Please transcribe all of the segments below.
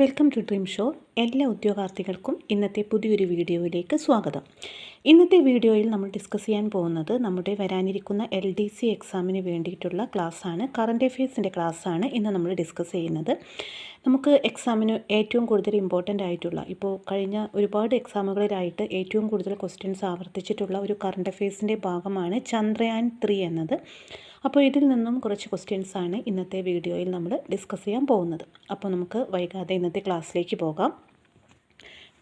Welcome to dream show. എല്ലാ ഉദ്യോഗാർത്ഥികൾക്കും ഇന്നത്തെ പുതിയൊരു വീഡിയോയിലേക്ക് സ്വാഗതം. ഇന്നത്തെ വീഡിയോയിൽ നമ്മൾ ഡിസ്കസ് ചെയ്യാൻ പോകുന്നത് നമ്മുടെ വരാനിരിക്കുന്ന എൽ ഡി സി എക്സാമിന് വേണ്ടിയിട്ടുള്ള ക്ലാസ്സാണ് കറണ്ട് അഫയേഴ്സിന്റെ ക്ലാസ്സാണ് ഇന്ന് നമ്മൾ ഡിസ്കസ് ചെയ്യുന്നത്. നമുക്ക് എക്സാമിന് ഏറ്റവും കൂടുതൽ ഇമ്പോർട്ടന്റ് ആയിട്ടുള്ള ഇപ്പോൾ കഴിഞ്ഞ ഒരുപാട് എക്സാമുകളിലായിട്ട് ഏറ്റവും കൂടുതൽ ക്വസ്റ്റ്യൻസ് ആവർത്തിച്ചിട്ടുള്ള ഒരു കറണ്ട് അഫയേഴ്സിന്റെ ഭാഗമാണ് ചന്ദ്രയാൻ ത്രീ എന്നത്. അപ്പോൾ ഇതിൽ നിന്നും കുറച്ച് ക്വസ്റ്റ്യൻസാണ് ഇന്നത്തെ വീഡിയോയിൽ നമ്മൾ ഡിസ്കസ് ചെയ്യാൻ പോകുന്നത്. അപ്പോൾ നമുക്ക് വൈകാതെ ഇന്നത്തെ ക്ലാസ്സിലേക്ക് പോകാം.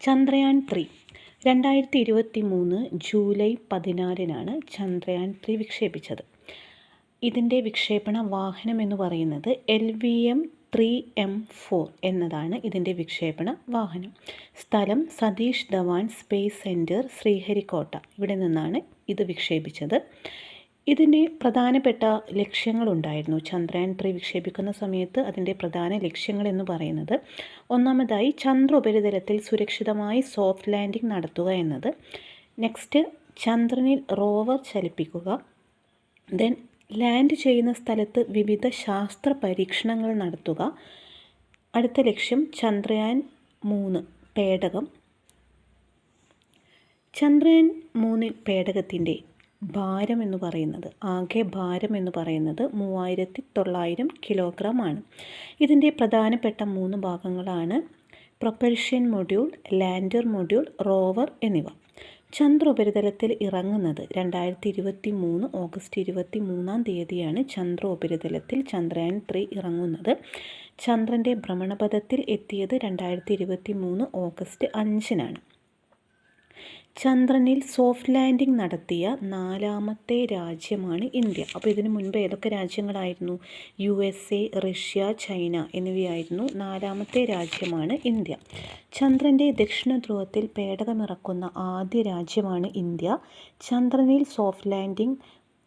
ചന്ദ്രയാൻ ത്രീ രണ്ടായിരത്തി ഇരുപത്തി മൂന്ന് ജൂലൈ പതിനാലിനാണ് ചന്ദ്രയാൻ ത്രീ വിക്ഷേപിച്ചത് ഇതിന്റെ വിക്ഷേപണ വാഹനം എന്ന് പറയുന്നത് L V M three M four എന്നതാണ് ഇതിന്റെ വിക്ഷേപണ വാഹനം. സ്ഥലം സതീഷ് ധവാൻ സ്പേസ് സെന്റർ ശ്രീഹരിക്കോട്ട. ഇവിടെ നിന്നാണ് ഇത് വിക്ഷേപിച്ചത്. ഇതിന്റെ പ്രധാനപ്പെട്ട ലക്ഷ്യങ്ങളുണ്ടായിരുന്നു. ചന്ദ്രയാൻ ത്രീ വിക്ഷേപിക്കുന്ന സമയത്ത് അതിന്റെ പ്രധാന ലക്ഷ്യങ്ങൾ എന്ന് പറയുന്നത് ഒന്നാമതായി ചന്ദ്ര ഉപരിതലത്തിൽ സുരക്ഷിതമായി സോഫ്റ്റ് ലാൻഡിംഗ് നടത്തുക എന്നത്. നെക്സ്റ്റ് ചന്ദ്രനിൽ റോവർ ചലിപ്പിക്കുക. ദെൻ ലാൻഡ് ചെയ്യുന്ന സ്ഥലത്ത് വിവിധ ശാസ്ത്ര പരീക്ഷണങ്ങൾ നടത്തുക. അടുത്ത ലക്ഷ്യം ചന്ദ്രയാൻ മൂന്ന് പേടകം. ചന്ദ്രയാൻ മൂന്നിൽ പേടകത്തിന്റെ ഭാരം എന്ന് പറയുന്നത്. ആകെ ഭാരം എന്ന് പറയുന്നത് മൂവായിരത്തി തൊള്ളായിരം കിലോഗ്രാം ആണ്. ഇതിന്റെ പ്രധാനപ്പെട്ട മൂന്ന് ഭാഗങ്ങളാണ് propulsion module lander module rover എന്നിവ. ചന്ദ്ര ഉപരിതലത്തിൽ ഇറങ്ങുന്നത് രണ്ടായിരത്തി ഇരുപത്തി മൂന്ന് ഓഗസ്റ്റ് ഇരുപത്തി മൂന്നാം തീയതിയാണ് ചന്ദ്ര ഉപരിതലത്തിൽ ചന്ദ്രയാൻ ത്രീ ഇറങ്ങുന്നത്. ചന്ദ്രന്റെ ഭ്രമണപഥത്തിൽ എത്തിയത് രണ്ടായിരത്തി ഇരുപത്തി മൂന്ന് ഓഗസ്റ്റ് അഞ്ചിനാണ്. ചന്ദ്രനിൽ സോഫ്റ്റ് ലാൻഡിംഗ് നടത്തിയ നാലാമത്തെ രാജ്യമാണ് ഇന്ത്യ. അപ്പോൾ ഇതിനു മുൻപ് ഏതൊക്കെ രാജ്യങ്ങളായിരുന്നു? U S A Russia China എന്നിവയായിരുന്നു നാലാമത്തെ രാജ്യമാണ് ഇന്ത്യ. ചന്ദ്രന്റെ ദക്ഷിണ ധ്രുവത്തിൽ പേടകമിറക്കുന്ന ആദ്യ രാജ്യമാണ് ഇന്ത്യ. ചന്ദ്രനിൽ സോഫ്റ്റ് ലാൻഡിംഗ്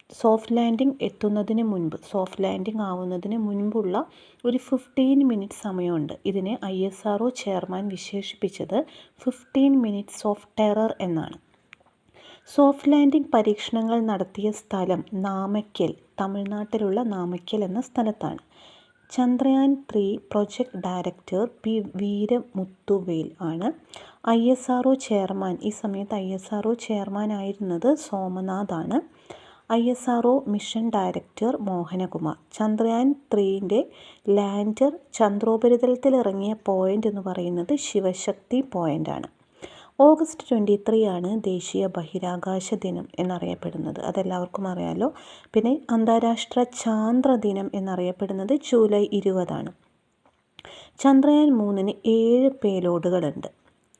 സോഫ്റ്റ് ലാൻഡിംഗ് എത്തുന്നതിന് മുൻപ് സോഫ്റ്റ് ലാൻഡിംഗ് ആവുന്നതിന് മുൻപുള്ള ഒരു ഫിഫ്റ്റീൻ മിനിറ്റ് സമയമുണ്ട്. ഇതിനെ ഐ എസ് ആർ ചെയർമാൻ വിശേഷിപ്പിച്ചത് ഫിഫ്റ്റീൻ മിനിറ്റ്സ് ഓഫ് ടെറർ എന്നാണ്. സോഫ്റ്റ് ലാൻഡിംഗ് പരീക്ഷണങ്ങൾ നടത്തിയ സ്ഥലം നാമക്കൽ തമിഴ്നാട്ടിലുള്ള നാമക്കൽ എന്ന സ്ഥലത്താണ്. Chandrayaan three project director P Veeramuthuvel ആണ്. ഐ എസ് ആർ ചെയർമാൻ ഈ സമയത്ത് ഐ എസ് ആർ ചെയർമാൻ ആയിരുന്നത് സോമനാഥ് ആണ് I S R O mission director Mohanakumar. Chandrayaan ത്രീന്റെ lander ചന്ദ്രോപരിതലത്തിൽ ഇറങ്ങിയ പോയിന്റ് എന്ന് പറയുന്നത് ശിവശക്തി പോയിന്റാണ് ഓഗസ്റ്റ് ട്വന്റി ത്രീ ആണ് ദേശീയ ബഹിരാകാശ ദിനം എന്നറിയപ്പെടുന്നത്. അതെല്ലാവർക്കും അറിയാലോ. പിന്നെ അന്താരാഷ്ട്ര ചാന്ദ്ര ദിനം എന്നറിയപ്പെടുന്നത് ജൂലൈ ഇരുപതാണ്. ചന്ദ്രയാൻ മൂന്നിന് ഏഴ് പേലോഡുകളുണ്ട്.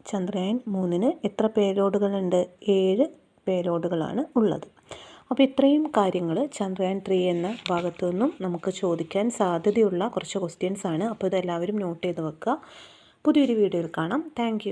ചന്ദ്രയാൻ മൂന്നിന് എത്ര പേലോഡുകളുണ്ട്? ഏഴ് പേലോഡുകളാണ് ഉള്ളത്. അപ്പോൾ ഇത്രയും കാര്യങ്ങൾ ചന്ദ്രയാൻ ത്രീ എന്ന ഭാഗത്തു നിന്നും നമുക്ക് ചോദിക്കാൻ സാധ്യതയുള്ള കുറച്ച് ക്വസ്റ്റ്യൻസ് ആണ്. അപ്പോൾ ഇതെല്ലാവരും നോട്ട് ചെയ്ത് വെക്കുക. പുതിയൊരു വീഡിയോയിൽ കാണാം. താങ്ക്